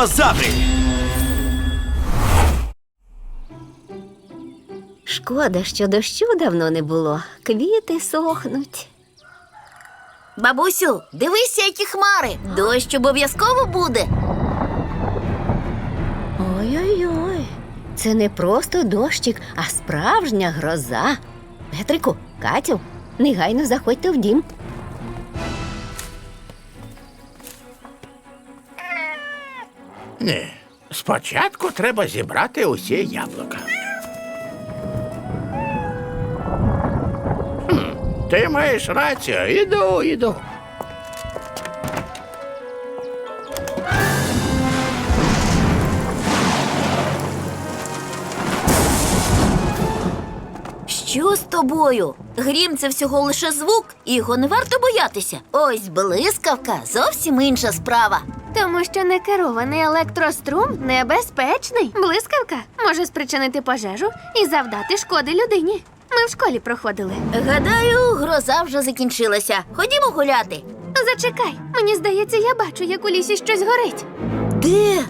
Турбозаври. Шкода, що дощу давно не було. Квіти сохнуть. Бабусю, дивися, які хмари. Дощ обов'язково буде. Ой-ой-ой. Це не просто дощик, а справжня гроза. Петрику, Катю, негайно заходьте в дім. Ні. Спочатку треба зібрати усі яблука. Ти маєш рацію. Іду, іду. З тобою? Грім це всього лише звук, і його не варто боятися. Ось блискавка зовсім інша справа. Тому що некерований електрострум небезпечний. Блискавка може спричинити пожежу і завдати шкоди людині. Ми в школі проходили. Гадаю, гроза вже закінчилася. Ходімо гуляти. Зачекай, мені здається, я бачу, як у лісі щось горить. Де?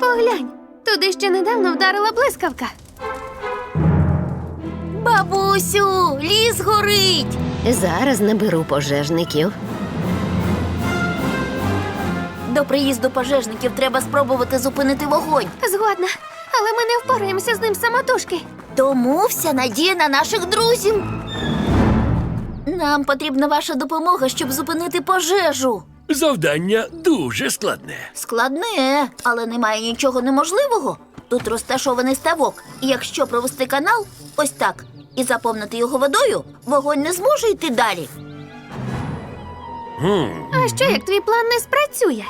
Поглянь, туди ще недавно вдарила блискавка. Бабусю, ліс горить. Зараз наберу пожежників. До приїзду пожежників треба спробувати зупинити вогонь. Згодна, але ми не впораємося з ним самотужки. Тому вся надія на наших друзів. Нам потрібна ваша допомога, щоб зупинити пожежу. Завдання дуже складне. Складне, але немає нічого неможливого. Тут розташований ставок, і якщо провести канал ось так і заповнити його водою, вогонь не зможе йти далі. А що як твій план не спрацює?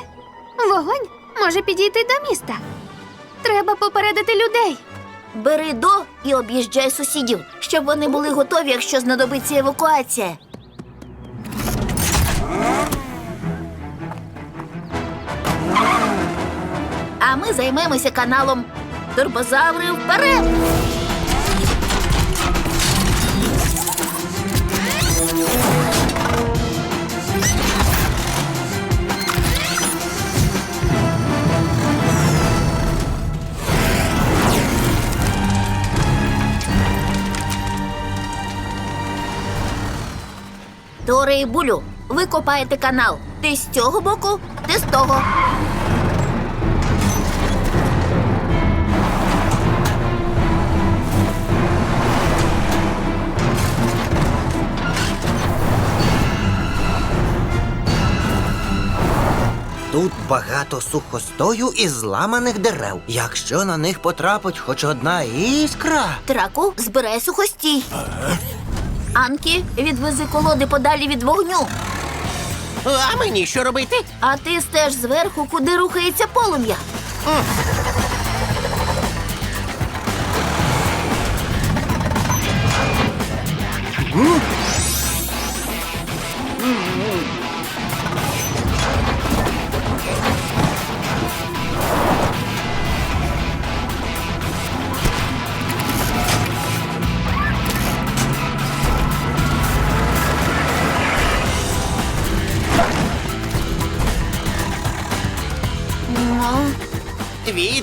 Вогонь може підійти до міста. Треба попередити людей. Бери до і об'їжджай сусідів, щоб вони були готові, якщо знадобиться евакуація. А ми займемося каналом Турбозаври вперед! Торе і булю, ви копаєте канал. Ти з цього боку, ти з того. Тут багато сухостою і зламаних дерев. Якщо на них потрапить хоч одна іскра. Траку, збирай сухостій. Анкі, відвези колоди подалі від вогню. А мені що робити? А ти стеж зверху, куди рухається полум'я.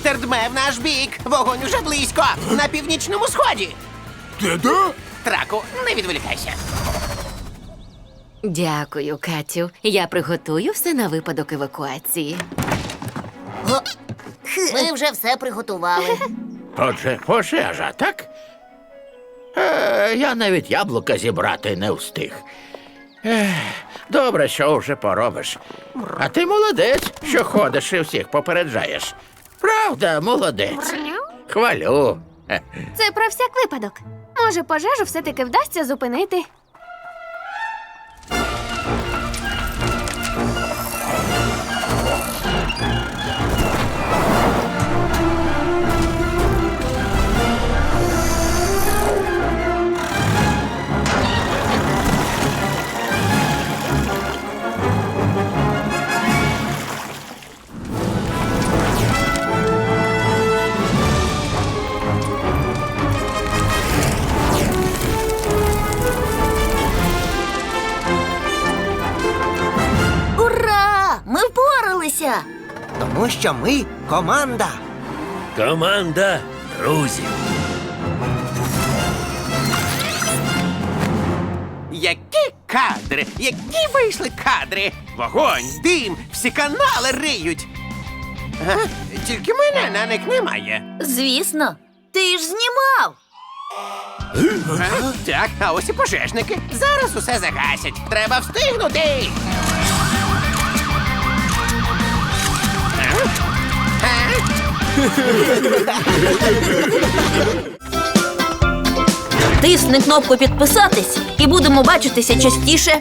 Вітер дме в наш бік. Вогонь уже близько. На північному сході. Де-де? Траку, не відволікайся. Дякую, Катю. Я приготую все на випадок евакуації. Ми вже все приготували. Отже, пожежа, так? Е, я навіть яблука зібрати не встиг. Ех, добре, що вже поробиш. А ти молодець, що ходиш і всіх попереджаєш. Правда, молодець. Хвалю. Це про всяк випадок. Може, пожежу все-таки вдасться зупинити. Тому що ми команда. Команда друзів. Які кадри, які вийшли кадри! Вогонь, дим, всі канали риють. А? Тільки мене на них немає. Звісно, ти ж знімав. А? Так, а ось і пожежники. Зараз усе загасять. Треба встигнути. Тисни кнопку підписатись і будемо бачитися частіше.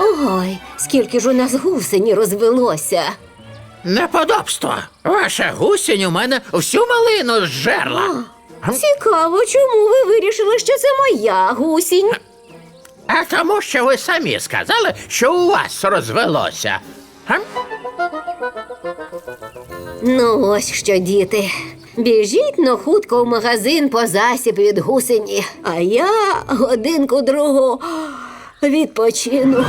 Ой, скільки ж у нас гусені розвелося. Неподобство. Ваша гусінь у мене всю малину зжерла. Цікаво, чому ви вирішили, що це моя гусінь? А тому, що ви самі сказали, що у вас розвелося. Гм? Ну, ось що, діти. Біжіть но хутко в магазин по засіб від гусені, а я годинку другу відпочину.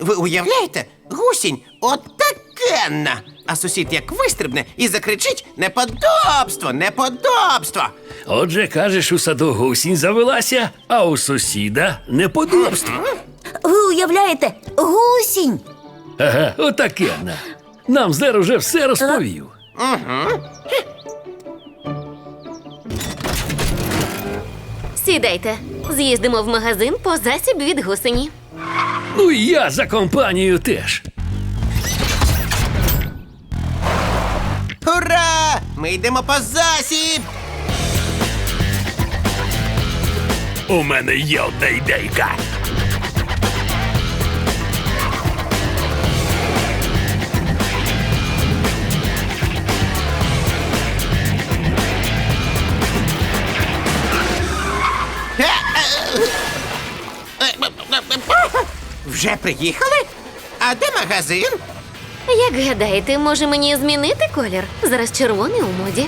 Ви уявляєте? Гусінь отакенна. А сусід як вистрибне і закричить неподобство, неподобство. Отже, кажеш, у саду гусінь завелася, а у сусіда неподобство. Ви уявляєте, гусінь. Ага, отакенна. Нам Зер уже все розповів. Сідайте. З'їздимо в магазин по засіб від гусені. Ну і я за компанію теж. Ура! Ми йдемо по засіб! У мене є одна ідейка. Вже приїхали? А де магазин? Як гадаєте, може мені змінити колір? Зараз червоний у моді.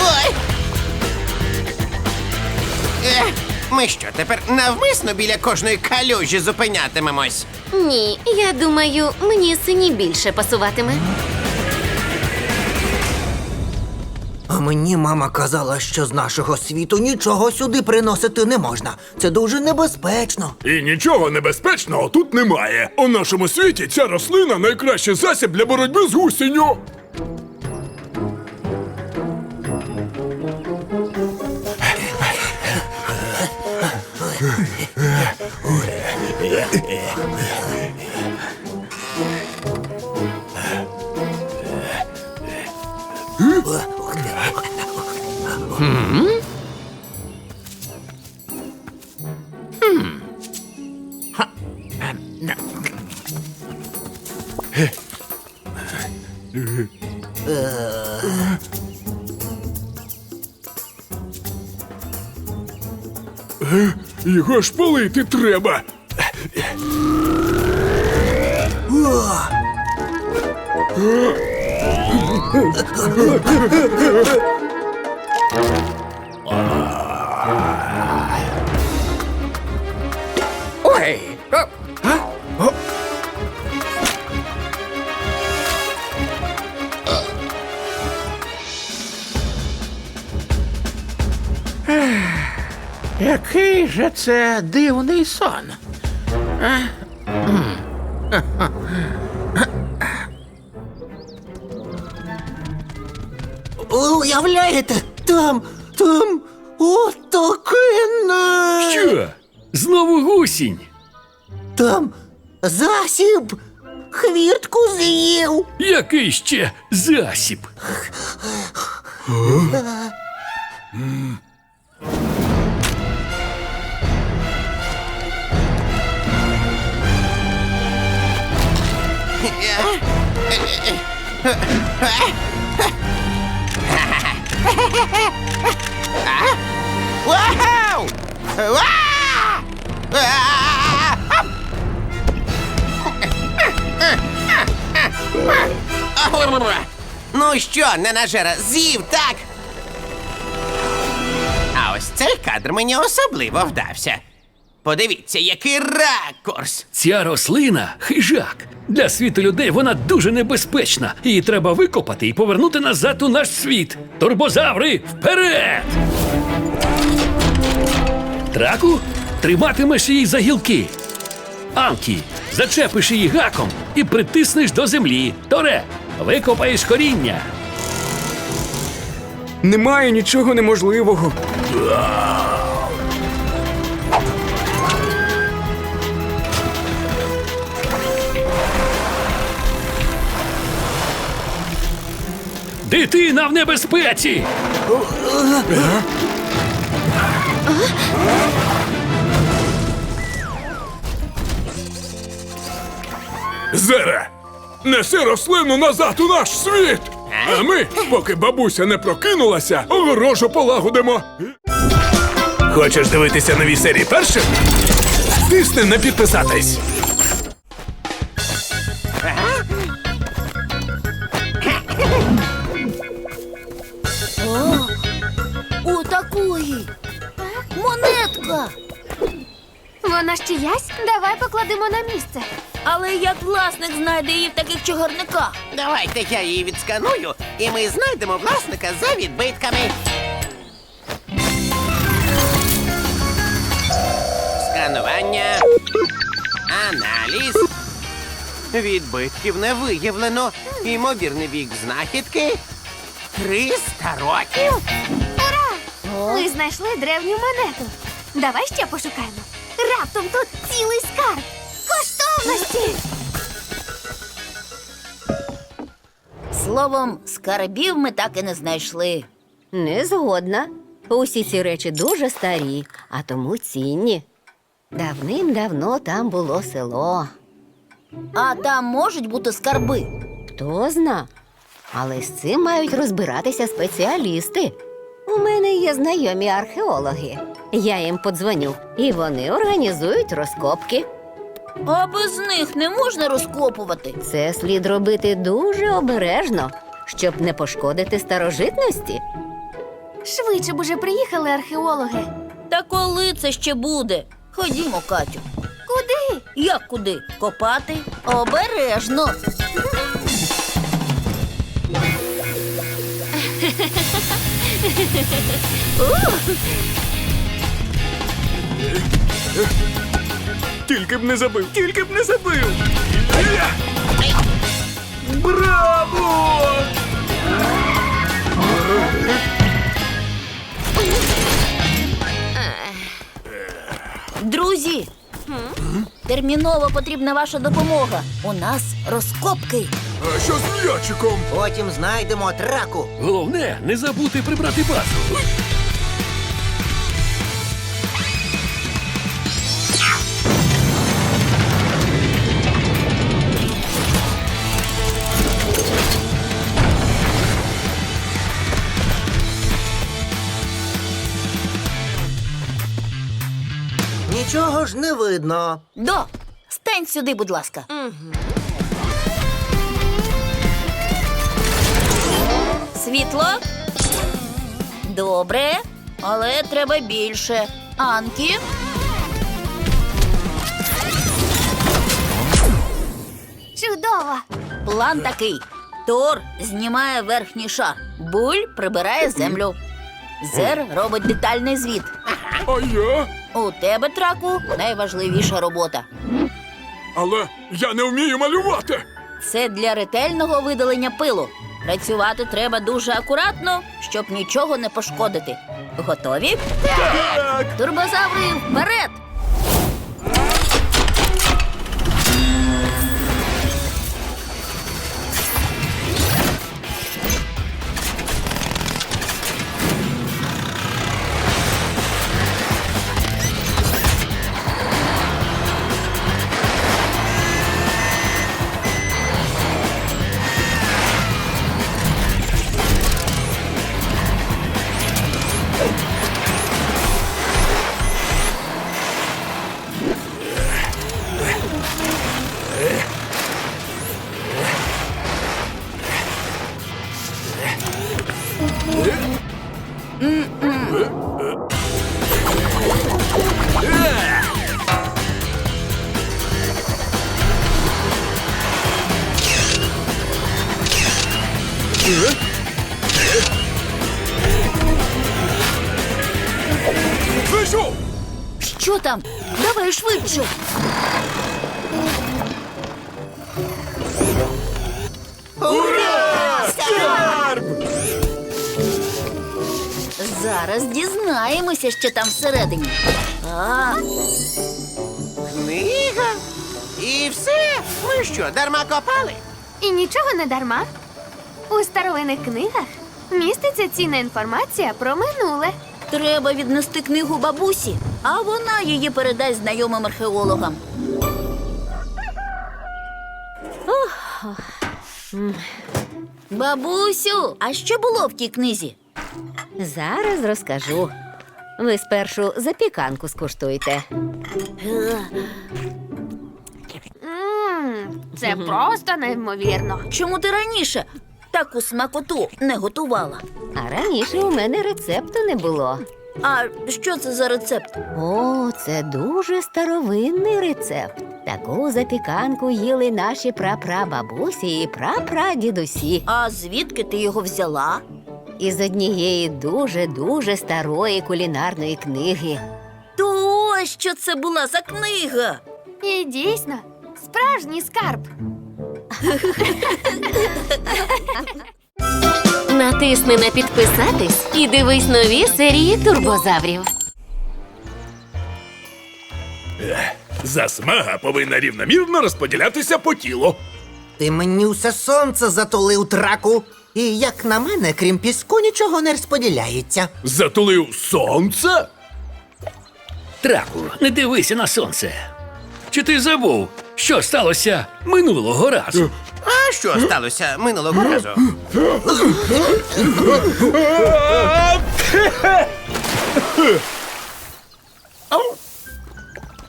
Ой! Е, Ми що, тепер навмисно біля кожної калюжі зупинятимемось? Ні, я думаю, мені сині більше пасуватиме. Мені мама казала, що з нашого світу нічого сюди приносити не можна. Це дуже небезпечно. І нічого небезпечного тут немає. У нашому світі ця рослина найкращий засіб для боротьби з гусінню. Його ж палити треба. Ой! Це дивний сон? Уявляєте, там, там отакенне. Що? Знову гусінь? Там засіб. Хвіртку з'їв. Який ще засіб? Вау! Ва! Ну що, ненажера, з'їв, так? А ось цей кадр мені особливо вдався. Подивіться, який ракурс. Ця рослина хижак. Для світу людей вона дуже небезпечна. Її треба викопати і повернути назад у наш світ. Турбозаври вперед! Траку, триматимеш її за гілки. Анкі, зачепиш її гаком і притиснеш до землі. Торе, викопаєш коріння. Немає нічого неможливого. Дитина в небезпеці! Зере, неси рослину назад у наш світ! А ми, поки бабуся не прокинулася, огорожу полагодимо. Хочеш дивитися нові серії першим? Тисни не підписатись. Монетка. Вона ж чиясь? Давай покладемо на місце. Але як власник знайде її в таких чогарниках? Давайте я її відсканую, і ми знайдемо власника за відбитками. Сканування. Аналіз. Відбитків не виявлено. Імовірний вік знахідки. 300 років. Ми знайшли древню монету. Давай ще пошукаємо. Раптом тут цілий скарб. Коштовності. Словом, скарбів ми так і не знайшли. Не згодна. Усі ці речі дуже старі, а тому цінні. Давним-давно там було село. А там можуть бути скарби. Хто зна. Але з цим мають розбиратися спеціалісти. У мене є знайомі археологи. Я їм подзвоню, і вони організують розкопки. А без них не можна розкопувати. Це слід робити дуже обережно, щоб не пошкодити старожитності. Швидше б уже приїхали археологи. Та коли це ще буде? Ходімо, Катю. Куди? Як куди? Копати? Обережно. Тільки б не забив, тільки б не забив. Браво! Друзі, терміново потрібна ваша допомога. У нас розкопки. А що з м'ячиком? Потім знайдемо траку. Головне не забути прибрати базу. Нічого ж не видно. До, стань сюди, будь ласка. Світло. Добре, але треба більше. Анкі. Чудово! План такий: Тор знімає верхній шар, буль прибирає землю. Зер робить детальний звіт. А я? У тебе, траку, найважливіша робота. Але я не вмію малювати. Це для ретельного видалення пилу. Працювати треба дуже акуратно, щоб нічого не пошкодити. Готові? Так! Турбозаври вперед! Що, дарма копали? І нічого не дарма. У старовинних книгах міститься цінна інформація про минуле. треба віднести книгу бабусі, а вона її передасть знайомим археологам. Бабусю, а що було в тій книзі? Зараз розкажу. Ви спершу запіканку скуштуйте. Це просто неймовірно. Чому ти раніше таку смакоту не готувала? А раніше у мене рецепту не було. А що це за рецепт? О, це дуже старовинний рецепт. Таку запіканку їли наші прапрабабусі і прапрадідусі А звідки ти його взяла? із однієї дуже дуже старої кулінарної книги. То ось що це була за книга. І дійсно, справжній скарб. Натисни на підписатись і дивись нові серії турбозаврів. Засмага повинна рівномірно розподілятися по тілу. Ти мені все сонце затулив траку. І як на мене, крім піску, нічого не розподіляється. Затулив сонце? Траку, не дивися на сонце. Чи ти забув, що сталося минулого разу? А що сталося минулого разу?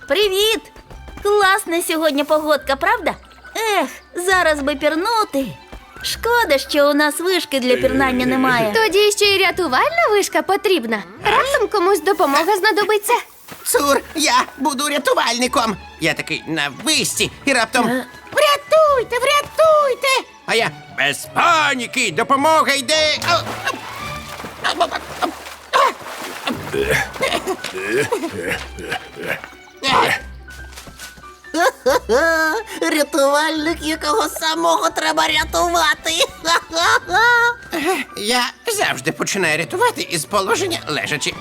Привіт! Класна сьогодні погодка, правда? Ех, зараз би пірнути. Шкода, що у нас вишки для пірнання немає. Тоді ще й рятувальна вишка потрібна. Раптом комусь допомога знадобиться. Цур, я буду рятувальником. Я такий на висці і раптом. Врятуйте, врятуйте! А я без паніки, допомога йде. Рятувальник, якого самого треба рятувати. Я завжди починаю рятувати із положення лежачи.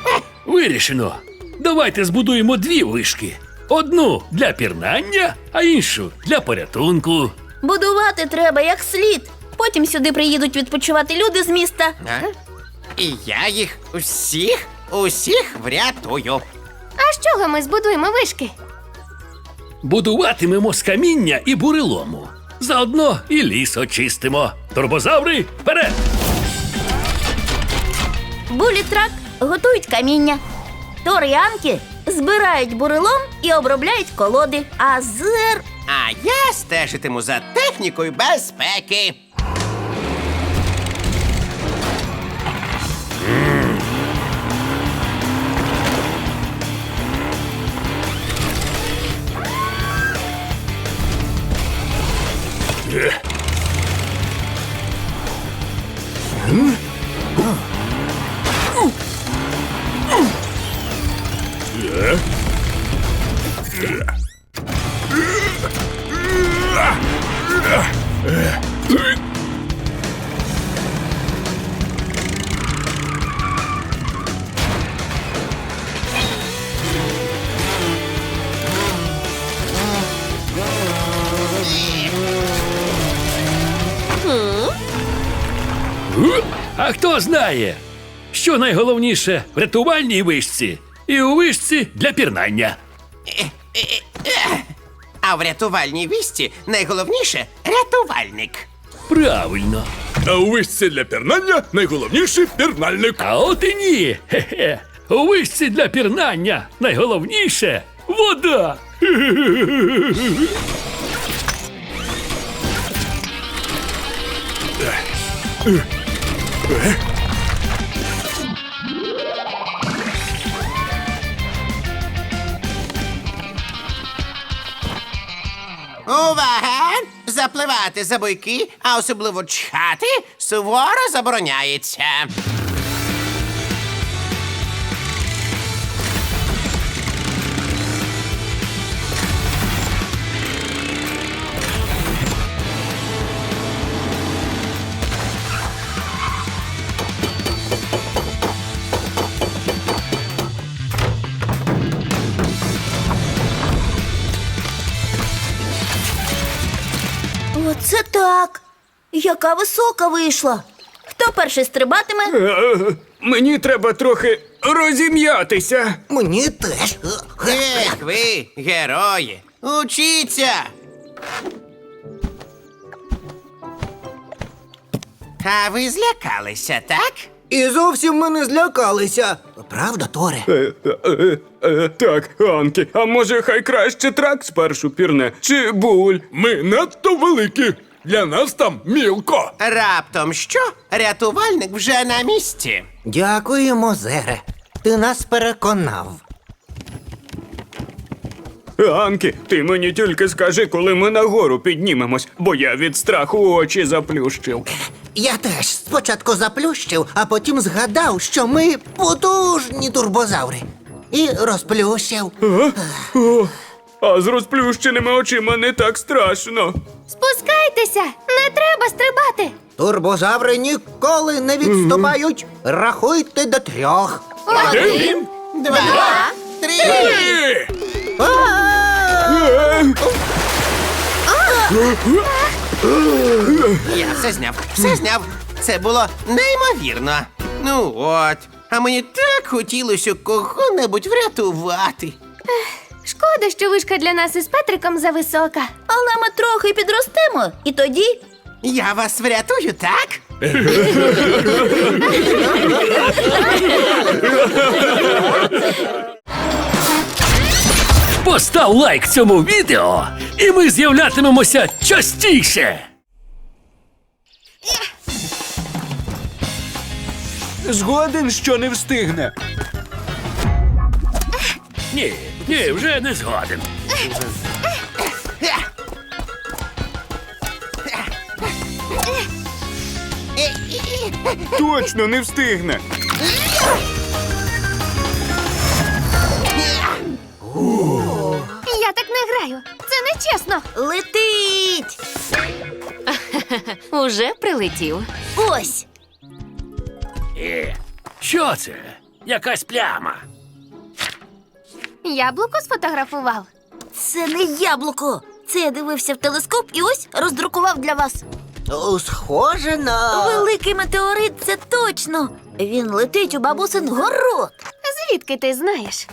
Вирішено. Давайте збудуємо дві вишки: одну для пірнання, а іншу для порятунку. Будувати треба як слід. Потім сюди приїдуть відпочивати люди з міста. А? І я їх усіх, усіх врятую. А з чого ми збудуємо вишки? Будуватимемо з каміння і бурелому. Заодно і ліс очистимо. Турбозаври вперед! Булітрак готують каміння. Тор і Анкі збирають бурелом і обробляють колоди. А зер А я стежитиму за технікою безпеки. А хто знає, що найголовніше в рятувальній вишці і у вишці для пірнання. А в рятувальній вісті найголовніше рятувальник. Правильно. А у вишці для пірнання найголовніший пірнальник. А от і ні. Хе-хе. У вишці для пірнання найголовніше вода. Увага! Запливати за буйки, а особливо чхати, суворо забороняється. Яка висока вийшла. Хто перший стрибатиме? Е, Мені треба трохи розім'ятися. Мені теж. Ех, ви, герої, учіться! А ви злякалися, так? І зовсім ми не злякалися. Правда, Торе? Е, е, е, Так, Анкі, а може хай краще трак спершу пірне, чи буль? Ми надто великі. Для нас там мілко. Раптом що? Рятувальник вже на місці. Дякуємо, Зере. Ти нас переконав. Анкі, ти мені тільки скажи, коли ми нагору піднімемось, бо я від страху очі заплющив. Я теж спочатку заплющив, а потім згадав, що ми потужні турбозаври. І розплющив. О, а з розплющеними очима не так страшно. Спускайтеся! Не треба стрибати! Турбозаври ніколи не відступають. Рахуйте до трьох. Один! Два, три. Я все зняв, все зняв. Це було неймовірно. Ну от. А мені так хотілося кого-небудь врятувати. Шкода, що вишка для нас із Петриком зависока. Але ми трохи підростемо, і тоді Я вас врятую, так? Постав лайк цьому відео, і ми з'являтимемося частіше. Згоден, що не встигне. Ні, ні, вже не згоден. Точно не встигне. Я так не граю. Це нечесно. летить! Уже прилетів. Ось! Е, що це? Якась пляма. Яблуко сфотографував. Це не яблуко. Це я дивився в телескоп і ось роздрукував для вас. О, Схоже на. Великий метеорит, це точно. Він летить у бабусин город. Звідки ти знаєш?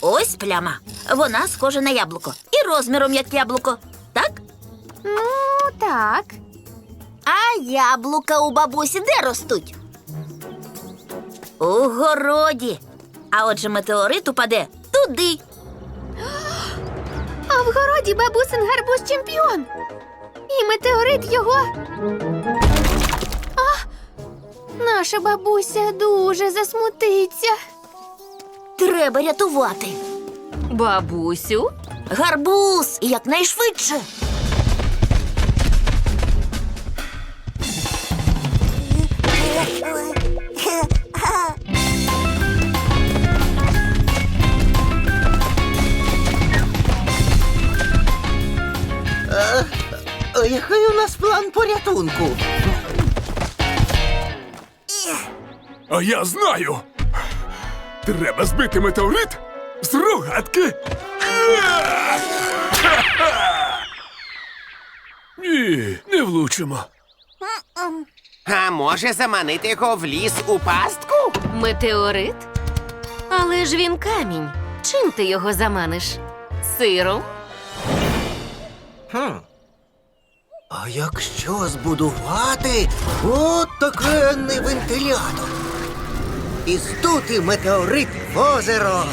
Ось пляма. Вона схожа на яблуко. І розміром як яблуко. Так? Ну, так. А яблука у бабусі де ростуть? У городі. А отже, метеорит упаде туди. А в городі бабусин гарбуз чемпіон. І метеорит його. А, наша бабуся дуже засмутиться. Треба рятувати. Бабусю, Гарбуз і якнайшвидше. Який у нас план порятунку? А я знаю. Треба збити метеорит з рогатки. Ні, не влучимо. А може заманити його в ліс у пастку? метеорит? Але ж він камінь. Чим ти його заманиш? Сиром? Хм. А якщо збудувати от такенний вентилятор? І здути метеорит в озеро.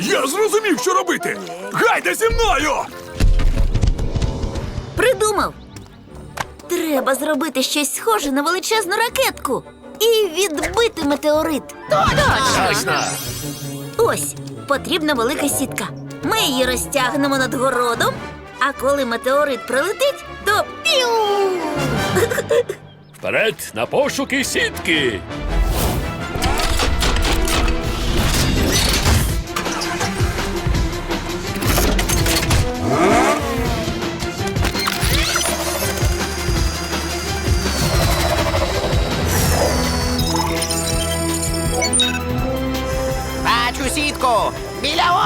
Я зрозумів, що робити. Гайда зі мною! Придумав. Треба зробити щось схоже на величезну ракетку і відбити метеорит. Точно! Ось потрібна велика сітка. Ми її розтягнемо над городом, а коли метеорит прилетить, то піу! Вперед на пошуки сітки.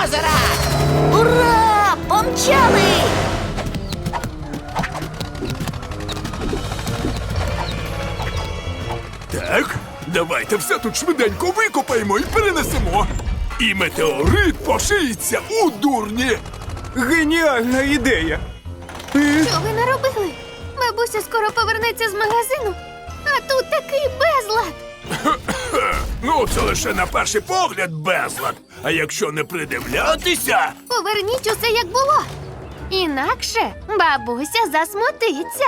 Озера. Ура! Помчали! Так, давайте все тут швиденько викопаємо і перенесемо. І метеорит пошиється у дурні. Геніальна ідея! Що ви наробили? Бабуся скоро повернеться з магазину, а тут такий безлад. Ну, це лише на перший погляд безлад. А якщо не придивлятися, Поверніть усе як було. Інакше бабуся засмутиться.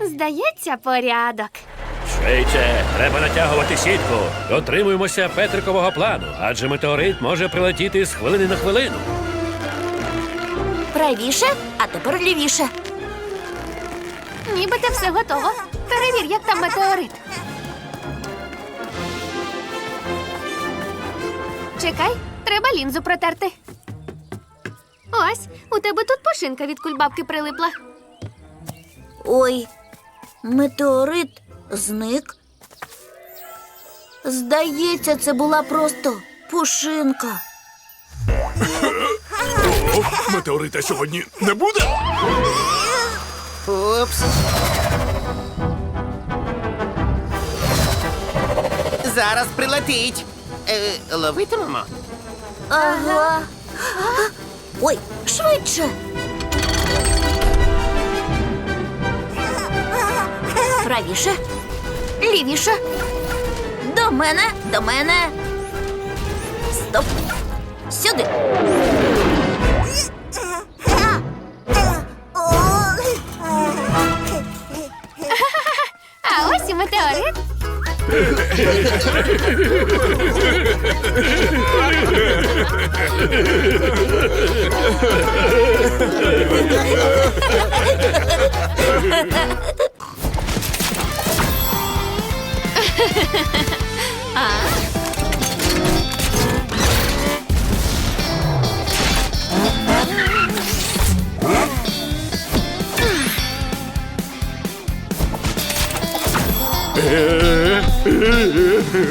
Здається, порядок. Швидше, треба натягувати сітку. Дотримуємося Петрикового плану, адже метеорит може прилетіти з хвилини на хвилину. Правіше, а тепер лівіше. Нібито все готово. Перевір, як там метеорит. Чекай, треба лінзу протерти. Ось, у тебе тут пошинка від кульбабки прилипла. Ой, метеорит зник. Здається, це була просто пушинка. о, метеорита сьогодні не буде. Упс. Зараз прилетить. Е, ловитимемо? Ага. Ой, швидше. Правіше. Лівіше. До мене, до мене. Стоп. Сюди. Ось і метеорит. Є!